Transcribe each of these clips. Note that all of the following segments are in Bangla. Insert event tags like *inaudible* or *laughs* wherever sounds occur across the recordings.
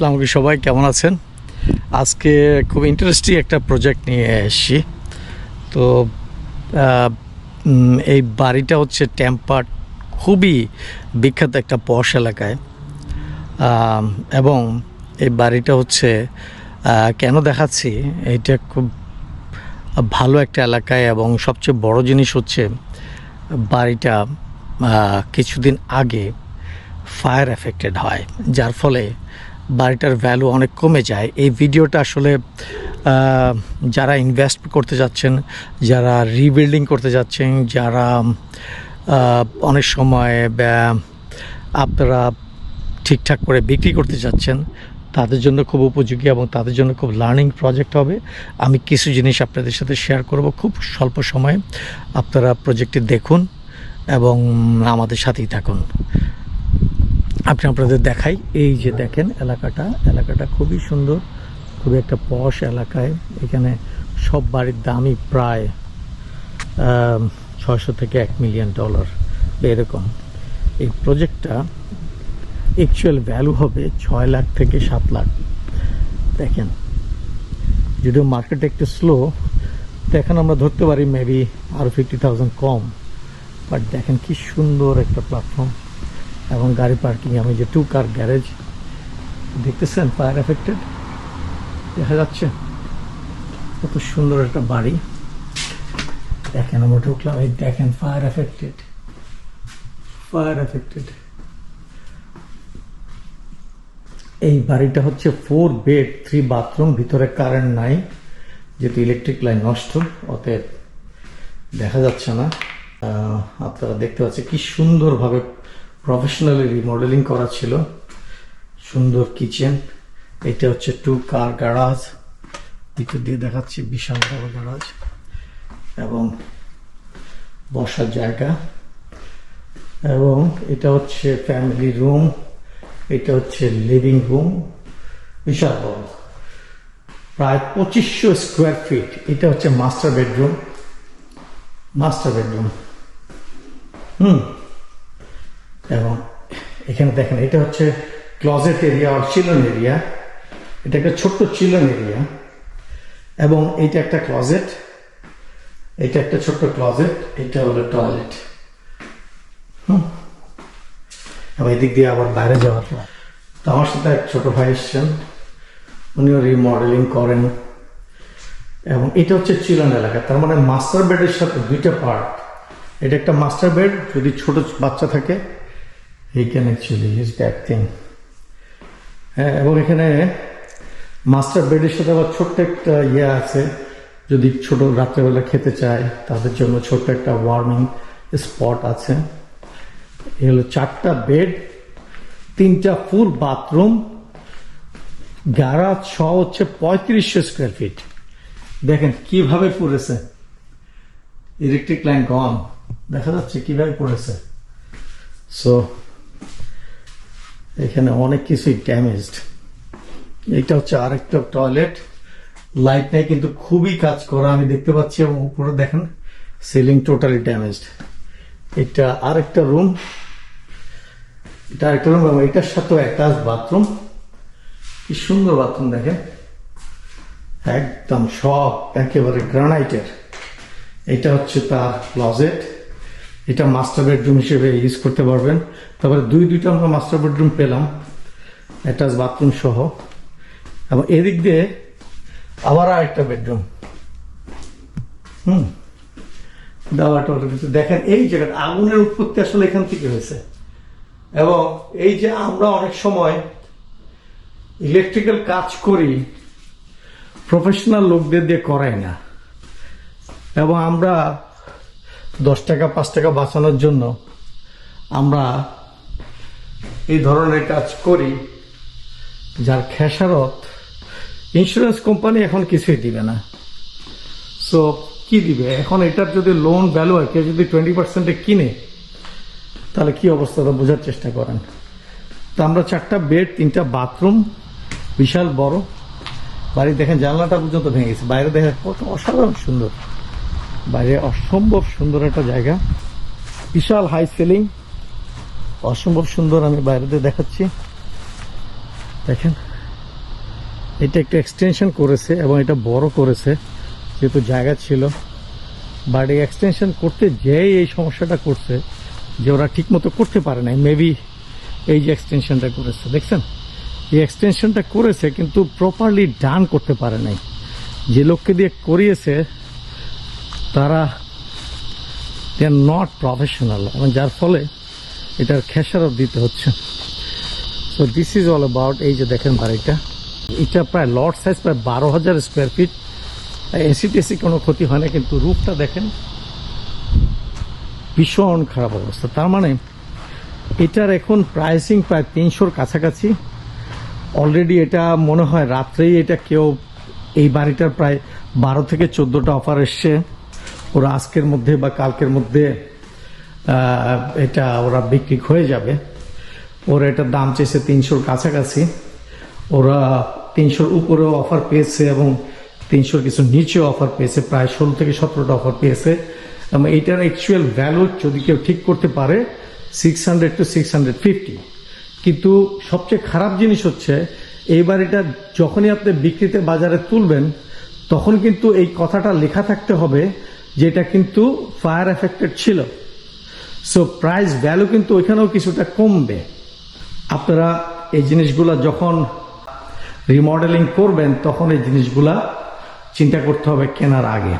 আসসালামু আলাইকুম সবাই, কেমন আছেন? আজকে খুব ইন্টারেস্টিং একটা প্রজেক্ট নিয়ে এসেছি। তো এই বাড়িটা হচ্ছে টেম্পার, খুবই বিখ্যাত একটা পশ এলাকায়। এবং এই বাড়িটা হচ্ছে কেন দেখাচ্ছি? এটা খুব ভালো একটা এলাকায় এবং সবচেয়ে বড় জিনিস হচ্ছে, বাড়িটা কিছুদিন আগে ফায়ার এফেক্টেড হয়। যার ফলে বাড়িটার ভ্যালু অনেক কমে যায়। এই ভিডিওটা আসলে যারা ইনভেস্ট করতে যাচ্ছেন, যারা রিবিল্ডিং করতে যাচ্ছেন, যারা অনেক সময় আপনারা ঠিকঠাক করে বিক্রি করতে যাচ্ছেন, তাদের জন্য খুব উপযোগী এবং তাদের জন্য খুব লার্নিং প্রজেক্ট হবে। আমি কিছু জিনিস আপনাদের সাথে শেয়ার করব খুব স্বল্প সময়ে। আপনারা প্রজেক্টটি দেখুন এবং আমাদের সাথেই থাকুন। আপনি আপনাদের দেখাই। এই যে দেখেন এলাকাটা এলাকাটা খুবই সুন্দর, খুবই একটা পশ এলাকায়। এখানে সব বাড়ির দামই প্রায় ছয়শো থেকে এক মিলিয়ন ডলার। এরকম। এই প্রজেক্টটা অ্যাকচুয়াল ভ্যালু হবে ছয় লাখ থেকে সাত লাখ। দেখেন, যদিও মার্কেট একটু স্লো তো এখন আমরা ধরতে পারি মেবি আরও ফিফটি থাউজেন্ড কম। বাট দেখেন কি সুন্দর একটা প্ল্যাটফর্ম এবং গাড়ি পার্কিং আমি যে টু কার গ্যারেজ দেখতেছেন ফায়ার এফেক্টেড দেখা যাচ্ছে। কত সুন্দর একটা বাড়ি। দেখেন আমরা ঢুকলাম এই দেখেন ফায়ার এফেক্টেড ফায়ার এফেক্টেড এই বাড়িটা হচ্ছে ফোর বেড থ্রি বাথরুম ভিতরে কারেন্ট নাই, যেহেতু ইলেকট্রিক লাইন নষ্ট, অতএব দেখা যাচ্ছে না। আপনারা দেখতে পাচ্ছেন কি সুন্দরভাবে প্রফেশনালি রিমডেলিং করা ছিল। সুন্দর কিচেন এটা হচ্ছে টু কার গ্যারাজ ভিতর দিয়ে দেখাচ্ছি বিশাল বড় গ্যারাজ এবং বসার জায়গা। এবং এটা হচ্ছে ফ্যামিলি রুম এটা হচ্ছে লিভিং রুম বিশাল বড়। প্রায় পঁচিশশো স্কোয়ার ফিট এটা হচ্ছে মাস্টার বেডরুম মাস্টার বেডরুম হুম। এবং এখানে দেখেন, এটা হচ্ছে ক্লজেট এরিয়া আর চিলন এরিয়া এটা একটা ছোট্ট চিলন এরিয়া এবং এইটা একটা ক্লজেট এটা একটা ছোট্ট ক্লজেট এটা হলো টয়লেট হুম। এবং এদিক দিয়ে আবার বাইরে যাওয়ার তো আমার সাথে এক ছোট ভাই এসছেন। উনিও রিমডেলিং করেন। এবং এটা হচ্ছে চিলন এলাকা। তার মানে মাস্টার বেডের সাথে দুইটা পার্ট এটা একটা মাস্টার বেড যদি ছোট বাচ্চা থাকে এই can actually is that thing হ্যাঁ এবং এখানে মাস্টার বেডের সাথে আবার ছোট্ট একটা ইয়ে আছে। যদি ছোট রাত্রেবেলা খেতে চায়, তাদের জন্য ছোট্ট একটা ওয়ার্মিং স্পট আছে। এ হলো চারটা বেড তিনটা ফুল বাথরুম গ্যারাজ ছ হচ্ছে পঁয়ত্রিশশো স্কোয়ার ফিট দেখেন কীভাবে পড়েছে। ইলেকট্রিক লাইন গন দেখা যাচ্ছে কীভাবে পড়েছে। সো এখানে অনেক কিছুই ড্যামেজড এটা হচ্ছে আরেকটা টয়লেট লাইট নেই, কিন্তু খুবই কাজ করা, আমি দেখতে পাচ্ছি, এবং উপরে দেখেন সিলিং টোটালি ড্যামেজড এটা আরেকটা রুম এটা আরেকটা রুম এবং এটার সাথেও অ্যাটাচ বাথরুম কি সুন্দর বাথরুম দেখেন। একদম সব একেবারে গ্রানাইটের এটা হচ্ছে তার ক্লজেট এটা মাস্টার বেডরুম হিসেবে ইউজ করতে পারবেন। তারপরে দুই দুইটা আমরা মাস্টার বেডরুম পেলাম অ্যাটাচ বাথরুম সহ। এবং এদিক দিয়ে আবার আরেকটা বেডরুম হুম দেওয়াটা দেখেন, এই জায়গাটা আগুনের উৎপত্তি আসলে এখান থেকে হয়েছে। এবং এই যে আমরা অনেক সময় ইলেকট্রিক্যাল কাজ করি প্রফেশনাল লোকদের দিয়ে করাই না। এবং আমরা দশ টাকা, পাঁচ টাকা বাঁচানোর জন্য আমরা এই ধরনের কাজ করি, যার খেসারত ইন্স্যুরেন্স কোম্পানি এখন কিছুই দিবে না। সো কি দিবে? এখন এটার যদি লোন ভ্যালু হয়, কেউ যদি টোয়েন্টি পার্সেন্টে কিনে, তাহলে কি অবস্থাটা বোঝার চেষ্টা করেন। তা আমরা চারটা বেড তিনটা বাথরুম বিশাল বড়। বাড়ি দেখেন জানলাটা পর্যন্ত ভেঙে গেছে। বাইরে দেখেন কত অসাধারণ সুন্দর। বাইরে অসম্ভব সুন্দর একটা জায়গা। বিশাল হাই সিলিং অসম্ভব সুন্দর আমি বাইরে দিয়ে দেখাচ্ছি। দেখেন, এটা একটু এক্সটেনশন করেছে এবং এটা বড় করেছে, যেহেতু জায়গা ছিল। এই এক্সটেনশন করতে যেই এই সমস্যাটা করছে, যে ওরা ঠিক মতো করতে পারে নাই মেবি এই যে এক্সটেনশনটা করেছে। দেখছেন? এই এক্সটেনশনটা করেছে, কিন্তু প্রপারলি ডান করতে পারে নাই। যে লোককে দিয়ে করিয়েছে তারা দে আর নট প্রফেশনাল এবং যার ফলে এটার খেসারত দিতে হচ্ছে। So this is all about এই যে দেখেন বাড়িটা, এটা প্রায় লট সাইজ প্রায় বারো হাজার স্কোয়ার ফিট এসি টেসি কোনো ক্ষতি হয় না, কিন্তু রূপটা দেখেন, ভীষণ খারাপ অবস্থা। তার মানে এটার এখন প্রাইসিং প্রায় তিনশোর কাছাকাছি। অলরেডি এটা মনে হয় রাত্রেই এটা কেউ এই বাড়িটার প্রায় বারো থেকে চোদ্দোটা অফার এসছে। ওরা আজকের মধ্যে বা কালকের মধ্যে এটা ওরা বিক্রি হয়ে যাবে। ওরা এটার দাম চেয়েছে তিনশোর কাছাকাছি। ওরা তিনশোর উপরেও অফার পেয়েছে এবং তিনশোর কিছু নিচেও অফার পেয়েছে, প্রায় ষোলো থেকে সতেরোটা অফার পেয়েছে। এবং এইটার অ্যাকচুয়াল ভ্যালু যদি কেউ ঠিক করতে পারে six hundred to six hundred fifty কিন্তু সবচেয়ে খারাপ জিনিস হচ্ছে এই বাড়িটা যখনই আপনি বিক্রিতে বাজারে তুলবেন, তখন কিন্তু এই কথাটা লেখা থাকতে হবে যে এটা কিন্তু ফায়ার এফেক্টেড ছিল। সো প্রাইস ভ্যালু কিন্তু ওইখানেও কিছুটা কমবে। আপনারা এই জিনিসগুলা যখন রিমডেলিং করবেন, তখন এই জিনিসগুলা চিন্তা করতে হবে কেনার আগে।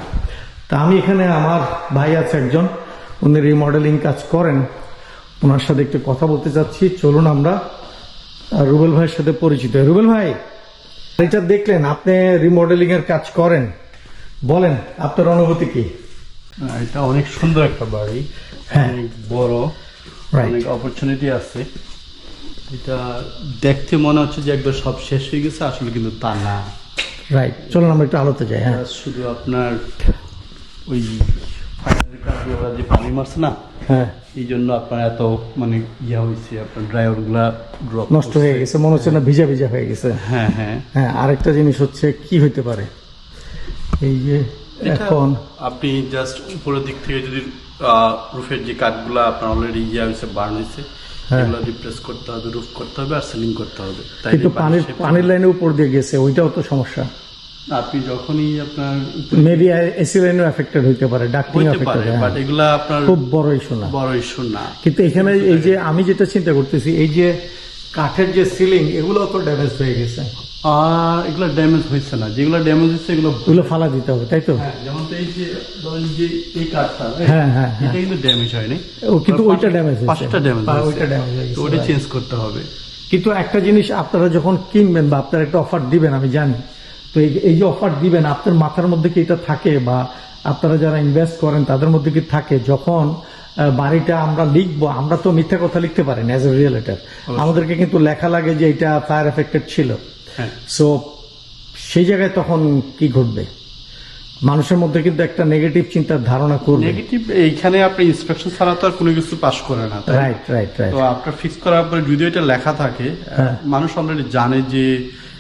তা আমি এখানে আমার ভাই আছে একজন, উনি রিমডেলিং কাজ করেন। ওনার সাথে একটু কথা বলতে চাচ্ছি। চলুন আমরা রুবেল ভাইয়ের সাথে পরিচিত রুবেল ভাই এটা দেখলেন, আপনি রিমডেলিং এর কাজ করেন। বলেন আপনার অনুভূতি কি? হ্যাঁ, এটা অনেক সুন্দর একটা বাড়ি হ্যাঁ। অনেক বড় অনেক অপরচুনিটি আছে। এটা দেখতে মনে হচ্ছে যে একবার সব শেষ হয়ে গেছে আসলে কিন্তু তা না। রাইট চলুন আমরা একটু আলোতে যাই হ্যাঁ। শুধু আপনার ওই ওরা যে পানি মারছে না হ্যাঁ। এই জন্য আপনার এত মানে ইয়া হয়েছে আপনার ড্রাইভারগুলা ড্রপ নষ্ট হয়ে গেছে মনে হচ্ছে না ভিজা ভিজা হয়ে গেছে। হ্যাঁ হ্যাঁ। হ্যাঁ আরেকটা জিনিস হচ্ছে কি হইতে পারে? এই যে এখন আপনি জাস্ট উপরের দিক থেকে যদি রুফের যে কাঠগুলা আপনার অলরেডি ইয়া হয়েছে বার্ন হয়েছে হ্যাঁ। এগুলো রিপ্লেস করতে হবে রুফ করতে হবে আর সিলিং করতে হবে। তাই কিন্তু পানির পানির লাইনের উপর দিয়ে গেছে ওইটাও তো সমস্যা। আপনি যখনই আপনার মেবি এসি লাইনও এফেক্টেড হইতে পারে ডাক্টিং এফেক্টেড বাট এগুলা আপনার খুব বড় ইস্যু না। বড় ইস্যু না। কিন্তু এখানে এই যে আমি যেটা চিন্তা করতেছি এই যে কাঠের যে সিলিং এগুলো তো ড্যামেজ হয়ে গেছে। এগুলো ড্যামেজ হয়েছে না। যেগুলো ড্যামেজ হয়েছে এগুলো ফালা দিতে হবে তাই তো? হ্যাঁ, যেমন তো এই যে ধরেন যে এই কাঠটা হ্যাঁ, হ্যাঁ। এটা কিন্তু ড্যামেজ হয়নি। ও, কিন্তু ওইটা ড্যামেজ হয়েছে। পাঁচটা ড্যামেজ ওইটা ড্যামেজ হয়ে তো গেছে ওটা চেঞ্জ করতে হবে। কিন্তু একটা জিনিস আপনারা যখন কিনবেন বা আপনারা একটা অফার দিবেন আমি জানি তো এই- যে অফার দিবেন আপনার মাথার মধ্যে কি এটা থাকে বা আপনারা যারা ইনভেস্ট করেন তাদের মধ্যে কি থাকে? যখন বাড়িটা আমরা লিখব আমরা তো মিথ্যা কথা লিখতে পারি না অ্যাজ এ রিয়েলেটার আমাদেরকে কিন্তু লেখা লাগে যে এটা ফায়ার এফেক্টেড ছিল। সো সেই জায়গায় তখন কি ঘটবে? মানুষের মধ্যে কিন্তু একটা নেগেটিভ চিন্তার ধারণা করবে। নেগেটিভ এইখানে আপনি ইন্সপেকশন ছাড়া তো আর কোনো কিছু পাস করে না রাইট রাইট রাইট তো আপনার ফিক্স করার পরে যদি এটা লেখা থাকে হ্যাঁ। মানুষ অলরেডি জানে যে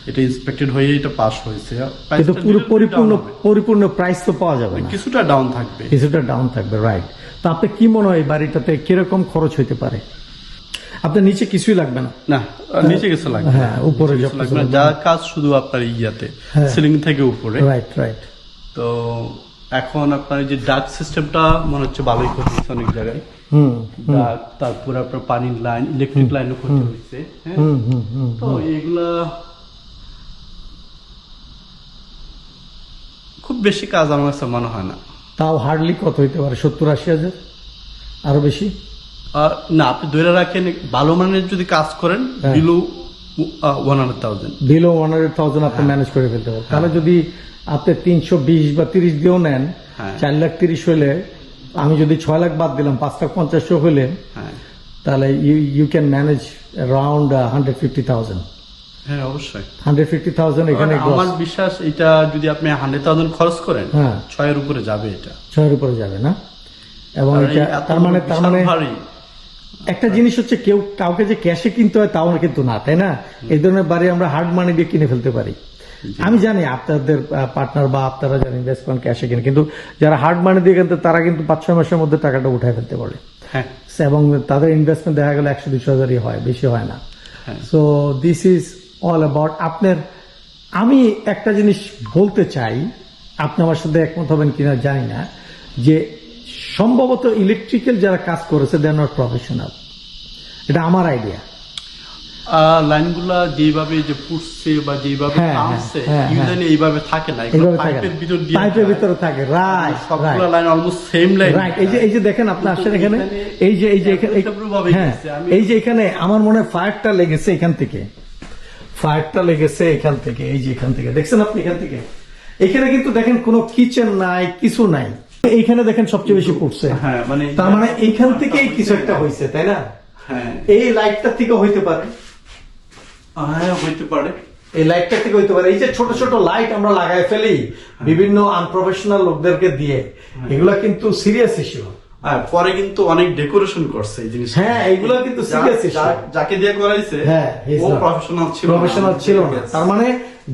এটা ইন্সপেক্টেড হয়ে এটা পাস হয়েছে। কিন্তু পুরো পরিপূর্ণ পরিপূর্ণ প্রাইস তো পাওয়া যাবে না। কিছুটা ডাউন থাকবে। কিছুটা ডাউন থাকবে রাইট তো আপনি কি মনে হয় বাড়িটাতে কীরকম খরচ হইতে পারে? আপনার নিচে কিছুই লাগবে না। না নিচে কিছু লাগবে হ্যাঁ, উপরে যা লাগবে যা কাজ শুধু আপনার ইয়াতে হ্যাঁ। সিলিং থেকে উপরে। রাইট রাইট তো এখন আপনার যে ডাক সিস্টেমটা মনে হচ্ছে ভালোই ক্ষতি হয়েছে অনেক জায়গায়। ডাক তারপরে আপনার পানির লাইন ইলেকট্রিক লাইনও ক্ষতি হয়েছে হ্যাঁ। তো এগুলা খুব বেশি কাজ আমার কাছে মনে হয় না। তাও হার্ডলি কত হইতে পারে? সত্তর আশি হাজার? আরও বেশি? না আপনি ধরে রাখেন ভালো মানের যদি কাজ করেন হ্যাঁ। Below one hundred thousand below one hundred thousand আপনি ম্যানেজ করে ফেলতে পারেন। তাহলে যদি আপনি তিনশো বিশ বা তিরিশ দিয়েও নেন হ্যাঁ। চার লাখ তিরিশ হইলে আমি যদি ছয় লাখ বাদ দিলাম পাঁচ লাখ পঞ্চাশও হইলে হ্যাঁ। তাহলে you you can manage around hundred fifty thousand হ্যাঁ অবশ্যই। হান্ড্রেড ফিফটি থাউজেন্ড এখানে আমার বিশ্বাস এটা যদি আপনি হান্ড্রেড থাউজেন্ড খরচ করেন হ্যাঁ। ছয়ের উপরে যাবে এটা। ছয়ের উপরে যাবে না। এবং এটা তার মানে তার মানে। একটা জিনিস হচ্ছে কেউ কাউকে যে ক্যাশে কিনতে হয় তাও কিন্তু না তাই না? এই ধরনের বাড়ি আমরা হার্ড মানি দিয়ে কিনে ফেলতে পারি। আমি জানি আপনাদের পার্টনার বা আপনারা যারা ইনভেস্ট করেন ক্যাশে কিনে কিন্তু যারা হার্ড মানি দিয়ে কিনতে তারা কিন্তু পাঁচ ছয় মাসের মধ্যে টাকাটা উঠায় ফেলতে পারে। হ্যাঁ। এবং তাদের ইনভেস্টমেন্ট দেখা গেলে একশো দুশো হাজারই হয় বেশি হয় না। So this is all about আপনার আমি একটা জিনিস বলতে চাই আপনি আমার সাথে একমত হবেন কিনা জানি না যে সম্ভবত ইলেকট্রিক্যাল যারা কাজ করেছে দে নট প্রফেশনাল এটা আমার আইডিয়া লাইনগুলা যেভাবে যে বা যেভাবে হ্যাঁ, হ্যাঁ, টানছে হ্যাঁ, এইভাবে থাকে না পাইপের ভিতর দিয়ে পাইপের ভিতরে থাকে রাইট সবগুলো line almost same line right এই যে এই যে দেখেন আপনি আসেন এখানে এই যে এই যে এই যে এখানে আমার মনে হয় ফায়ারটা লেগেছে এখান থেকে। ফায়ারটা লেগেছে এখান থেকে এই যে এখান থেকে। দেখছেন আপনি এখান থেকে? এখানে কিন্তু দেখেন কোনো কিচেন নাই কিছু নাই। এইখানে দেখেন সবচেয়ে বেশি পড়ছে। হ্যাঁ মানে তার মানে এইখান থেকেই কিছু একটা হয়েছে তাই না? হ্যাঁ। এই লাইটটা থেকে হইতে পারে। হ্যাঁ হইতে পারে। এই লাইটটা থেকে হইতে পারে। এই যে ছোট ছোট লাইট আমরা ফেলি বিভিন্ন আনপ্রফেশনাল লোকদেরকে দিয়ে এগুলা কিন্তু সিরিয়াস ইস্যু পরে কিন্তু অনেক ডেকোরেশন করছে এই জিনিস হ্যাঁ, এইগুলো কিন্তু issue। যাকে দিয়ে করাইছে হ্যাঁ ও প্রফেশনাল ছিল প্রফেশনাল ছিল না। তার মানে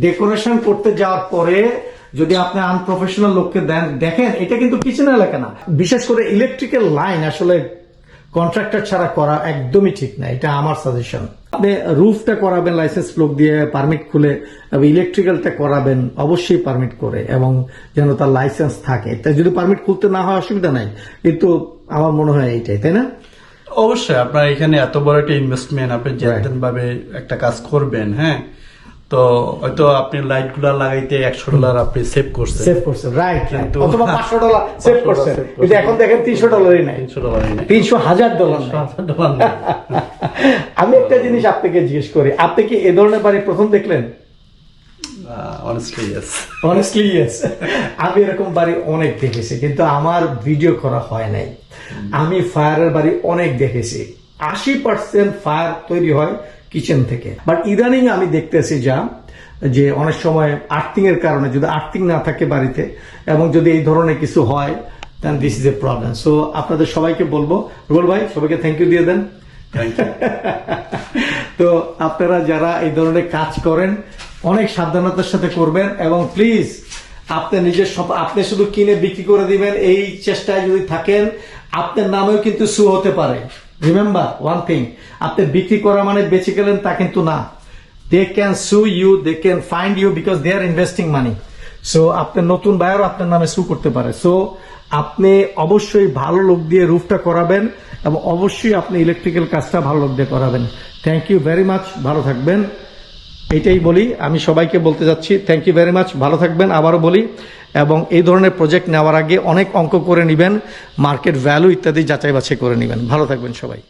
ডেকোরেশন করতে যাওয়ার পরে যদি আপনি আনপ্রফেশনাল লোককে দেখেন এটা কিন্তু কিচেন এলাকা না। বিশেষ করে ইলেকট্রিক্যাল লাইন আসলে কন্ট্রাক্টর ছাড়া করা একদমই ঠিক না এটা আমার সাজেশন আপনি রুফটা করাবেন লাইসেন্স লোক দিয়ে পারমিট খুলে ইলেকট্রিক্যালটা করাবেন অবশ্যই পারমিট করে এবং যেন তার লাইসেন্স থাকে। তাই যদি পারমিট খুলতে না হয় অসুবিধা নাই। কিন্তু আমার মনে হয় এইটাই তাই না? অবশ্যই আপনার এখানে এত বড় একটা ইনভেস্টমেন্ট আপনি যেতেন ভাবে একটা কাজ করবেন হ্যাঁ? তো হয়তো আপনি লাগাইতে একশো ডলার আপনি সেভ করছেন। সেভ করছেন রাইট কিন্তু- অথবা পাঁচশো ডলার সেভ করছেন। কিন্তু এখন দেখেন তিনশো ডলারই নাই। তিনশো ডলারই নেই। তিনশো হাজার ডলার ডলার *laughs* আমি একটা জিনিস আপনাকে জিজ্ঞেস করি আপনি কি এ ধরনের বাড়ি প্রথম দেখলেন. অনেস্টলি ইয়েস আমি এরকম বাড়ি অনেক দেখেছি কিন্তু আমার ভিডিও করা হয় নাই। আমি ফায়ারের বাড়ি অনেক দেখেছি। আশি পার্সেন্ট ফায়ার তৈরি হয় কিচেন থেকে। বাট ইদানিং আমি দেখতেছি যা যে অনেক সময় আর্থিং এর কারণে যদি আর্থিং না থাকে বাড়িতে এবং যদি এই ধরনের কিছু হয় then this is a problem so আপনাদের সবাইকে বলব রুবল ভাই সবাইকে থ্যাংক ইউ দিয়ে দেন। *laughs* তো আপনারা যারা এই ধরনের কাজ করেন অনেক সাবধানতার সাথে করবেন এবং প্লিজ আপনি নিজের সব আপনি শুধু কিনে বিক্রি করে দিবেন এই চেষ্টায় যদি থাকেন আপনার নামেও কিন্তু সু হতে পারে। রিমেম্বার ওয়ান থিং আপনি বিক্রি করা মানে বেঁচে গেলেন তা কিন্তু না। They can sue you they can find you because they are investing money so আপনার নতুন বায়ারও আপনার নামে সু করতে পারে। সো আপনি অবশ্যই ভালো লোক দিয়ে রুফটা করাবেন এবং অবশ্যই আপনি ইলেকট্রিক্যাল কাজটা ভালো লোক দিয়ে করাবেন। থ্যাংক ইউ ভেরি মাচ ভালো থাকবেন। এটাই বলি, আমি সবাইকে বলতে যাচ্ছি থ্যাংক ইউ ভেরি মাচ ভালো থাকবেন। আবারও বলি এবং এই ধরনের প্রজেক্ট নেওয়ার আগে অনেক অঙ্ক করে নেবেন মার্কেট ভ্যালু ইত্যাদি যাচাই বাছাই করে নেবেন। ভালো থাকবেন সবাই।